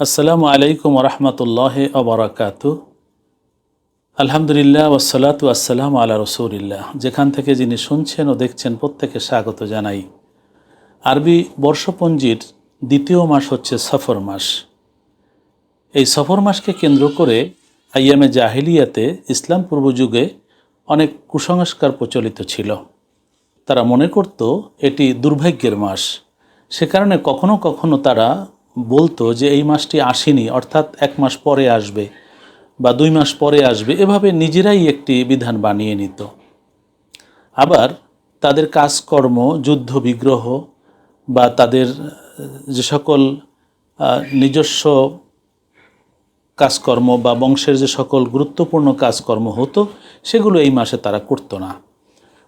আসসালামু আলাইকুম রহমতুল্লাহ অবরাকাত আলহামদুলিল্লাহ ওসালাতু আসসালাম আলা রসুলিল্লাহ। যেখান থেকে যিনি শুনছেন ও দেখছেন প্রত্যেকে স্বাগত জানাই। আরবি বর্ষপঞ্জির দ্বিতীয় মাস হচ্ছে সফর মাস। এই সফর মাসকে কেন্দ্র করে আইয়ামে জাহিলিয়াতে ইসলাম পূর্বযুগে অনেক কুসংস্কার প্রচলিত ছিল। তারা মনে করত, এটি দুর্ভাগ্যের মাস। সে কারণে কখনো কখনো তারা বলতো যে এই মাসটি আসেনি, অর্থাৎ এক মাস পরে আসবে বা দুই মাস পরে আসবে, এভাবে নিজেরাই একটি বিধান বানিয়ে নিত। আবার তাদের কাজকর্ম, যুদ্ধ, বিগ্রহ বা তাদের, যে সকল নিজস্ব কাজকর্ম বা বংশের যে সকল গুরুত্বপূর্ণ কাজকর্ম হতো, সেগুলো এই মাসে তারা করতো না।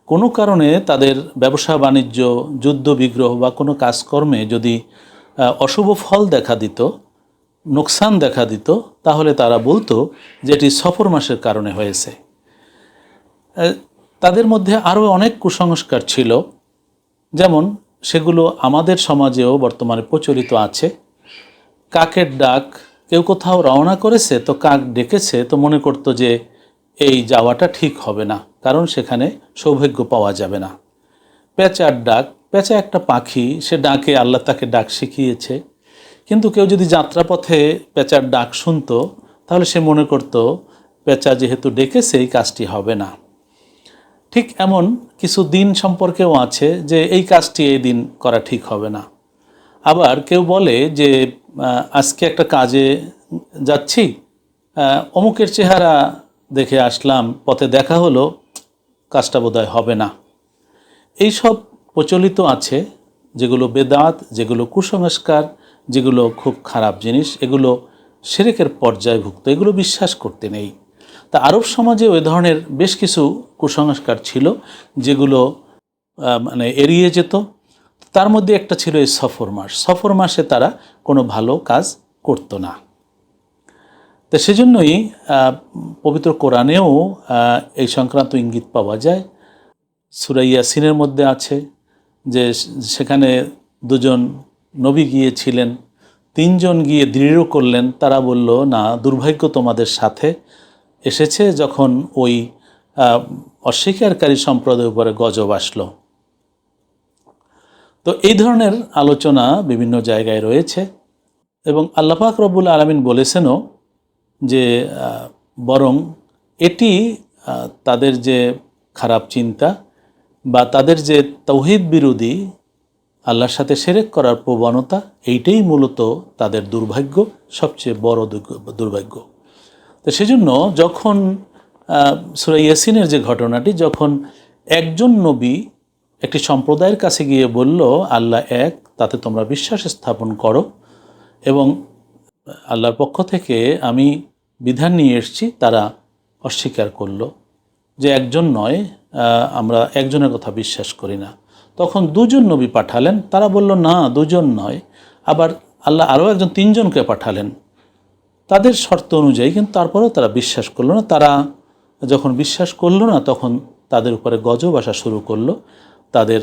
কোনো কারণে তাদের ব্যবসা, বাণিজ্য, যুদ্ধ, বিগ্রহ বা কোনো কাজকর্মে যদি অশুভ ফল দেখা দিত, নোকসান দেখা দিত, তাহলে তারা বলতো যে এটি সফর মাসের কারণে হয়েছে। তাদের মধ্যে আরও অনেক কুসংস্কার ছিল। যেমন, সেগুলো আমাদের সমাজেও বর্তমানে প্রচলিত আছে। কাকের ডাক কেউ কোথাও রওনা করেছে, তো কাক ডেকেছে, তো মনে করতো যে এই যাওয়াটা ঠিক হবে না, কারণ সেখানে সৌভাগ্য পাওয়া যাবে না। পেঁচার ডাক পেঁচা একটা পাখি, সে ডাকে, আল্লাহ তাকে ডাক শিখিয়েছে। কিন্তু কেউ যদি যাত্রাপথে পেঁচার ডাক শুনতো, তাহলে সে মনে করত, পেঁচা যেহেতু ডেকেছে এই কাজটি হবে না। ঠিক এমন কিছু দিন সম্পর্কেও আছে যে এই কাজটি এই দিন করা ঠিক হবে না। আবার কেউ বলে যে আজকে একটা কাজে যাচ্ছি অমুকের চেহারা দেখে আসলাম, পথে দেখা হলো, কাজটা বোধহয় হবে না। এই সব প্রচলিত আছে, যেগুলো বেদাত, যেগুলো কুসংস্কার, যেগুলো খুব খারাপ জিনিস, এগুলো সেরেকের পর্যায়ভুক্ত, এগুলো বিশ্বাস করতে নেই। তা আরব সমাজে ওই ধরনের বেশ কিছু কুসংস্কার ছিল, যেগুলো মানে এড়িয়ে যেত। তার মধ্যে একটা ছিল এই সফর মাস। সফর মাসে তারা কোনো ভালো কাজ করতো না। তো সেজন্যই পবিত্র কোরআনেও এই সংক্রান্ত ইঙ্গিত পাওয়া যায়। সুরাইয়া সিনের মধ্যে আছে। যে সেখানে দুজন নবী গিয়েছিলেন, তিনজন গিয়ে দৃঢ় করলেন, তারা বলল, না, দুর্ভাগ্য তোমাদের সাথে এসেছে যখন ওই অস্বীকারী সম্প্রদায়ের উপরে গজব আসলো। তো এই ধরনের আলোচনা বিভিন্ন জায়গায় রয়েছে এবং আল্লাপাক রব্বুল আলমিন বলেছেনও যে বরং এটি তাদের যে খারাপ চিন্তা বা তাদের যে তৌহিদ বিরোধী, আল্লাহর সাথে সেরেক করার প্রবণতা, এইটাই মূলত তাদের দুর্ভাগ্য, সবচেয়ে বড় দুর্ভাগ্য। তো সেজন্য যখন সুরাই ইয়াসিনের যে ঘটনাটি, যখন একজন নবী একটি সম্প্রদায়ের কাছে গিয়ে বলল, আল্লাহ এক, তাতে তোমরা বিশ্বাস স্থাপন করো এবং আল্লাহর পক্ষ থেকে আমি বিধান নিয়ে এসেছি, তারা অস্বীকার করল। যে একজন নয় আমরা একজনের কথা বিশ্বাস করি না। তখন দুজন নবী পাঠালেন, তারা বলল, না, দুজন নয়। আবার আল্লাহ আরও একজন তিনজনকে পাঠালেন। তাদের শর্ত অনুযায়ী কিন্তু তারপরেও তারা বিশ্বাস করল না। তারা যখন বিশ্বাস করল না, তখন তাদের উপরে গজব আসা শুরু করল। তাদের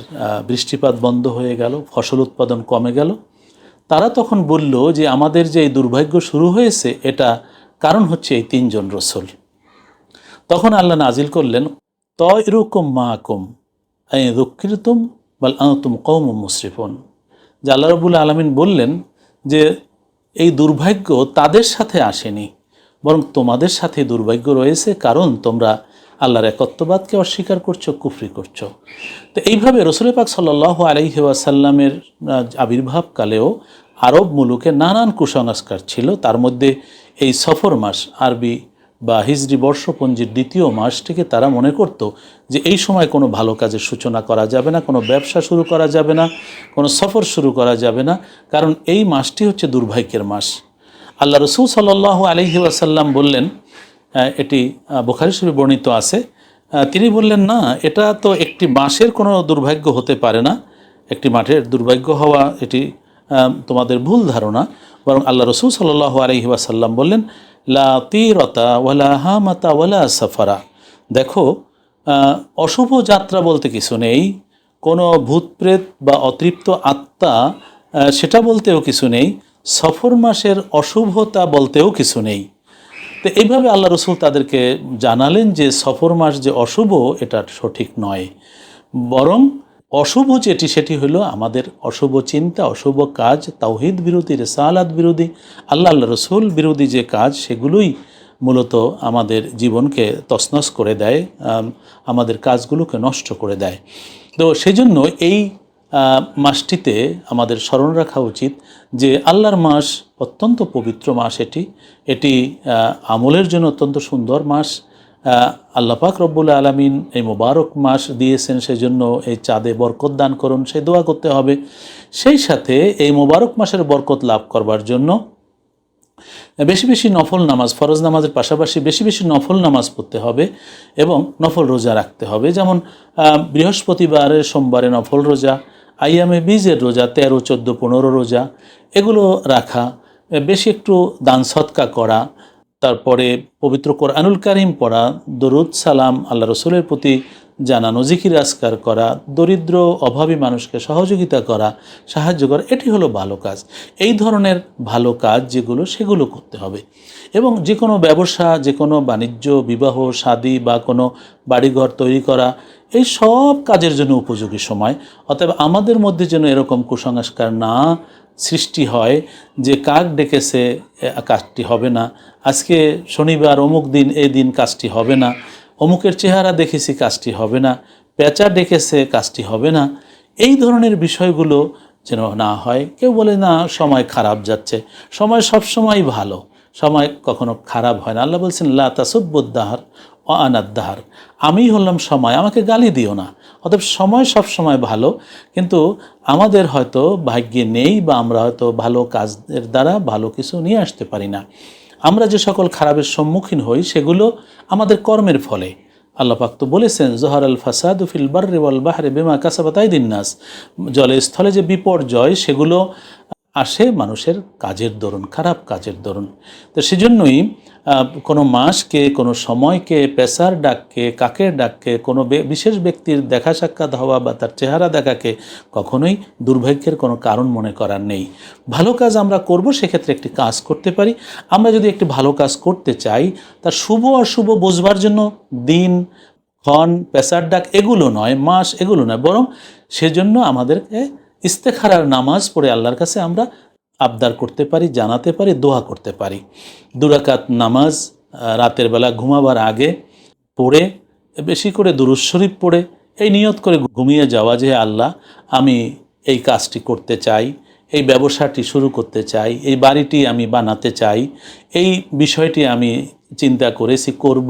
বৃষ্টিপাত বন্ধ হয়ে গেল, ফসল উৎপাদন কমে গেল। তারা তখন বলল যে, আমাদের যে এই দুর্ভাগ্য শুরু হয়েছে, এটা কারণ হচ্ছে এই তিনজন রসুল। তখন আল্লাহ নাজিল করলেন ত এরকম মা আকুম আই বাল আনতুম কৌম মুসরিফুন যে আল্লাহ রবুল আলমিন বললেন যে, এই দুর্ভাগ্য তাদের সাথে আসেনি, বরং তোমাদের সাথে দুর্ভাগ্য রয়েছে, কারণ তোমরা আল্লাহর একত্ববাদকে অস্বীকার করছ, কুফরি করছ। তো এইভাবে রসুল পাক সাল্লাহ আলহি আবির্ভাবকালেও আরব মুলুকে নানান কুসংস্কার ছিল। তার মধ্যে এই সফর মাস আরবি বা হিজরি বর্ষপঞ্জির দ্বিতীয় মাসটিকে তারা মনে করত যে এই সময় কোনো ভালো কাজের সূচনা করা যাবে না, কোনো ব্যবসা শুরু করা যাবে না, কোনো সফর শুরু করা যাবে না, কারণ এই মাসটি হচ্ছে দুর্ভাগ্যের মাস। আল্লাহ রসুল সাল্লাহ আলহি আসাল্লাম বললেন এটি বুখারী শরীফে বর্ণিত আছে তিনি বললেন, না, এটা তো একটি মাসের কোনো দুর্ভাগ্য হতে পারে না। একটি মাঠের দুর্ভাগ্য হওয়া এটি তোমাদের ভুল ধারণা। বরং আল্লাহ রসুল সাল্লাহ আলহি আসাল্লাম বললেন লা তিরতা ওয়ালা হামাতা ওয়ালা সাফারা। দেখো অশুভ যাত্রা বলতে কিছু নেই, কোনো ভূতপ্রেত বা অতৃপ্ত আত্মা সেটা বলতেও কিছু নেই, সফর মাসের অশুভতা বলতেও কিছু নেই। তো এইভাবে আল্লাহ রসুল তাদেরকে জানালেন যে সফর মাস যে অশুভ, এটা সঠিক নয়। বরং অশুভ যেটি, সেটি হলো আমাদের অশুভ চিন্তা, অশুভ কাজ, তাওহিদ বিরোধী, রেসালাত বিরোধী আল্লাহ রসুল বিরোধী যে কাজ, সেগুলোই মূলত আমাদের জীবনকে তছনছ করে দেয় আমাদের কাজগুলোকে নষ্ট করে দেয়। তো সেজন্য এই মাসটিতে আমাদের স্মরণ রাখা উচিত যে আল্লাহর মাস অত্যন্ত পবিত্র মাস এটি। এটি আমলের জন্য অত্যন্ত সুন্দর মাস। আহ, আল্লাহ পাক রব্বুল আলমিন এই মোবারক মাস দিয়েছেন সেজন্য এই চাঁদে বরকত দান করুন সেই দোয়া করতে হবে। সেই সাথে এই মোবারক মাসের বরকত লাভ করবার জন্য বেশি বেশি নফল নামাজ ফরজ নামাজের পাশাপাশি বেশি বেশি নফল নামাজ পড়তে হবে এবং নফল রোজা রাখতে হবে। যেমন বৃহস্পতিবারের সোমবারে নফল রোজা আইয়ামে বীজের রোজা তেরো চোদ্দ পনেরো রোজা এগুলো রাখা বেশি একটু দান সৎকা করা তারপরে পবিত্র কোরআনুল কারিম পড়া, দরুদ, সালাম, আল্লাহ রসুলের প্রতি জানানো, জিকির আসকার করা, দরিদ্র, অভাবী মানুষকে সহযোগিতা করা, সাহায্য করা, এটি হলো ভালো কাজ। এই ধরনের ভালো কাজ যেগুলো, সেগুলো করতে হবে। এবং যে কোনো ব্যবসা যে কোনো বাণিজ্য, বিবাহ, শাদী বা কোনো বাড়িঘর তৈরি করা, এই সব কাজের জন্য উপযোগী সময়। অতএব আমাদের মধ্যে যেন এরকম কুসংস্কার না সৃষ্টি হয় যে কাক ডেকেছে কাজটি হবে না। আজকে শনিবার অমুক দিন এই দিন কাজটি হবে না। অমুকের চেহারা দেখেছি, কাজটি হবে না। পেঁচা ডেকেছে, কাজটি হবে না। এই ধরনের বিষয়গুলো যেন না হয়। কেউ বলে, না, সময় খারাপ যাচ্ছে। সময় সব সময় ভালো। সময় কখনো খারাপ হয় না। আল্লাহ বলছেন, লা তাসুদ্দাহার ও আনাদ্দাহার আমি হলাম সময়, আমাকে গালি দিও না। অতএব সময় সব সময় ভালো, কিন্তু আমাদের হয়তো ভাগ্যে নেই বা আমরা হয়তো ভালো কাজের দ্বারা ভালো কিছু নিয়ে আসতে পারি না। আমরা যে সকল খারাপের সম্মুখীন হই, সেগুলো আমাদের কর্মের ফলে। আল্লাহ পাক তো বলেছেন, জহর আল ফাসাদ ফিল বার্রে ওয়াল বাহরে বেমা কাসাবাতাই দিন্নাস জলে স্থলে যে বিপর্যয়, সেগুলো আসে মানুষের কাজের দরুন, খারাপ কাজের দরুন। তো সেজন্যই কোনো মাসকে, কোনো সময়কে, পেশার ডাককে, কাকের ডাককে, কোনো বিশেষ ব্যক্তির দেখা সাক্ষাৎ হওয়া বা তার চেহারা দেখাকে কখনোই দুর্ভাগ্যের কোনো কারণ মনে করার নেই। ভালো কাজ আমরা করব, সেক্ষেত্রে একটি কাজ করতে পারি। আমরা যদি একটি ভালো কাজ করতে চাই তার শুভ অশুভ বোঝবার জন্য দিন, ক্ষণ, পেশার ডাক এগুলো নয়, মাস এগুলো নয়, বরং সেজন্য আমাদেরকে ইস্তেখারার নামাজ পড়ে আল্লাহর কাছে আমরা আবদার করতে পারি, জানাতে পারি, দোয়া করতে পারি। দুরাকাত নামাজ রাতের বেলা ঘুমাবার আগে পড়ে, বেশি করে দুরুজ শরীফ পড়ে, এই নিয়ত করে ঘুমিয়ে যাওয়া যে আল্লাহ, আমি এই কাজটি করতে চাই, এই ব্যবসাটি শুরু করতে চাই, এই বাড়িটি আমি বানাতে চাই, এই বিষয়টি আমি চিন্তা করেছি, করব।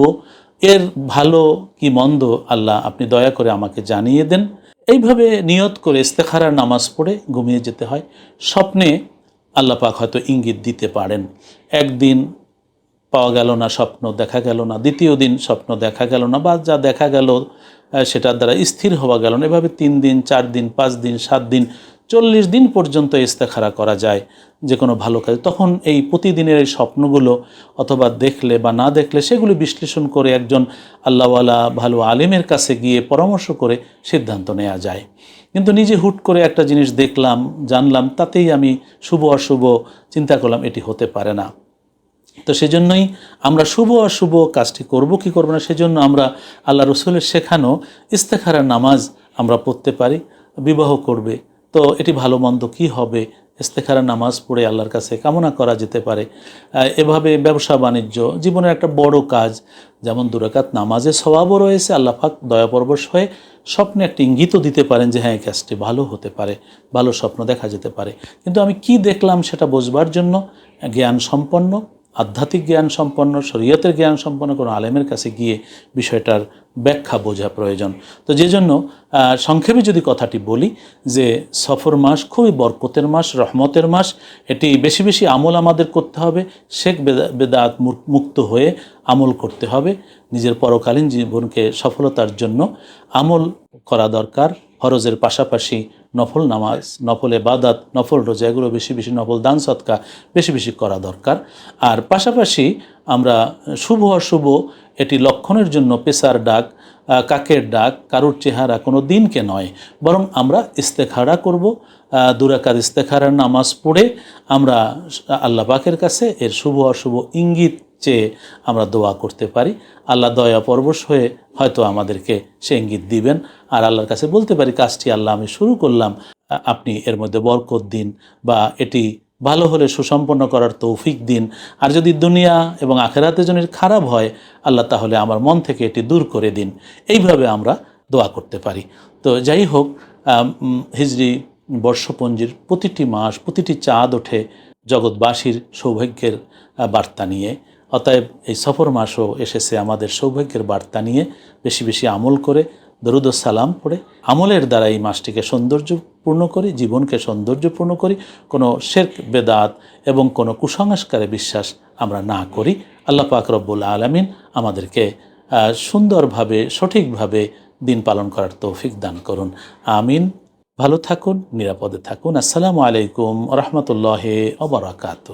এর ভালো কি মন্দ আল্লাহ, আপনি দয়া করে আমাকে জানিয়ে দেন। এইভাবে নিয়ত করে ইস্তেখারার নামাজ পড়ে ঘুমিয়ে যেতে হয়। স্বপ্নে আল্লাহ পাক হয়তো ইঙ্গিত দিতে পারেন। একদিন পাওয়া গেল না স্বপ্ন, দেখা গেল না। দ্বিতীয় দিন স্বপ্ন, দেখা গেল না। বা যা দেখা গেল সেটার দ্বারা স্থির হওয়া গেল না। এভাবে তিন দিন, চার দিন, পাঁচ দিন, সাত দিন চল্লিশ দিন পর্যন্ত ইস্তেখারা করা যায় যে কোনো ভালো কাজ। তখন এই প্রতিদিনের এই স্বপ্নগুলো অথবা দেখলে বা না দেখলে সেগুলি বিশ্লেষণ করে একজন আল্লাহওয়ালা ভালো আলিমের কাছে গিয়ে পরামর্শ করে সিদ্ধান্ত নেওয়া যায়। কিন্তু নিজে হুট করে একটা জিনিস দেখলাম, জানলাম, তাতেই আমি শুভ অশুভ চিন্তা করলাম, এটি হতে পারে না। তো সেজন্যই আমরা শুভ অশুভ কাজটি করব, কি করব না, সেজন্য আমরা আল্লাহ রসুলের শেখানো ইস্তেখারার নামাজ আমরা পড়তে পারি, বিবাহ করবে তো এটি ভালো মন্দ কী হবে? ইস্তেখারা নামাজ পড়ে আল্লাহর কাছে কামনা করা যেতে পারে। এভাবে ব্যবসা, বাণিজ্য, জীবনের একটা বড় কাজ, যেমন দুরাকাত নামাজে স্বভাবও রয়েছে, আল্লাহ পাক দয়াপরবশ হয়ে স্বপ্নে একটা ইঙ্গিতও দিতে পারেন যে হ্যাঁ এই কাজটি ভালো হতে পারে, ভালো স্বপ্ন দেখা যেতে পারে। কিন্তু আমি কি দেখলাম সেটা বোঝবার জন্য জ্ঞান সম্পন্ন আধ্যাত্মিক জ্ঞান সম্পন্ন, শরীয়তের জ্ঞান সম্পন্ন কোনো আলেমের কাছে গিয়ে বিষয়টার ব্যাখ্যা বোঝা প্রয়োজন। তো যে জন্য সংক্ষেপে যদি কথাটি বলি যে সফর মাস খুবই বরকতের মাস, রহমতের মাস, এটি বেশি বেশি আমল আমাদের করতে হবে, শেখ বেদা- বেদাত মুক্ত হয়ে আমল করতে হবে, নিজের পরকালীন জীবনকে সফলতার জন্য আমল করা দরকার, ফরজের পাশাপাশি নফল নামাজ নফল এবাদাত নফল রোজা এগুলো বেশি বেশি নফল দান সৎকা বেশি বেশি করা দরকার। আর পাশাপাশি আমরা শুভ অশুভ এটি লক্ষণের জন্য পেশার ডাক কাকের ডাক কারুর চেহারা কোনো দিনকে নয়। বরং আমরা ইস্তেখারা করব আহ, দুরাকাত ইস্তেখারার নামাজ পড়ে আমরা আল্লাহ পাকের কাছে এর শুভ অশুভ ইঙ্গিত চেয়ে আমরা দোয়া করতে পারি। আল্লাহ দয়া পরবশ হয়ে হয়তো আমাদেরকে সে ইঙ্গিত দিবেন। আর আল্লাহর কাছে বলতে পারি, কাজটি আল্লাহ আমি শুরু করলাম। আপনি এর মধ্যে বরকত দিন বা এটি ভালো হলে সুসম্পন্ন করার তৌফিক দিন। আর যদি দুনিয়া এবং আখেরাতে জন্য খারাপ হয়, আল্লাহ তাহলে আমার মন থেকে এটি দূর করে দিন। এইভাবে আমরা দোয়া করতে পারি। তো যাই হোক হিজরি বর্ষপঞ্জির প্রতিটি মাস, প্রতিটি চাঁদ ওঠে জগৎবাসীর সৌভাগ্যের বার্তা নিয়ে। অতএব এই সফর মাসও এসেছে আমাদের সৌভাগ্যের বার্তা নিয়ে। বেশি বেশি আমল করে, দরুদ সালাম পড়ে, আমলের দ্বারা এই মাসটিকে সৌন্দর্যপূর্ণ করি, জীবনকে সৌন্দর্যপূর্ণ করি। কোনো শেরক, বেদাত এবং কোনো কুসংস্কারে বিশ্বাস আমরা না করি। আল্লাহ পাক রব্বুল আলমিন আমাদেরকে সুন্দরভাবে, সঠিকভাবে দিন পালন করার তৌফিক দান করুন। আমিন। ভালো থাকুন, নিরাপদে থাকুন। আসসালামু আলাইকুম রহমতুল্লাহ অবরাকাত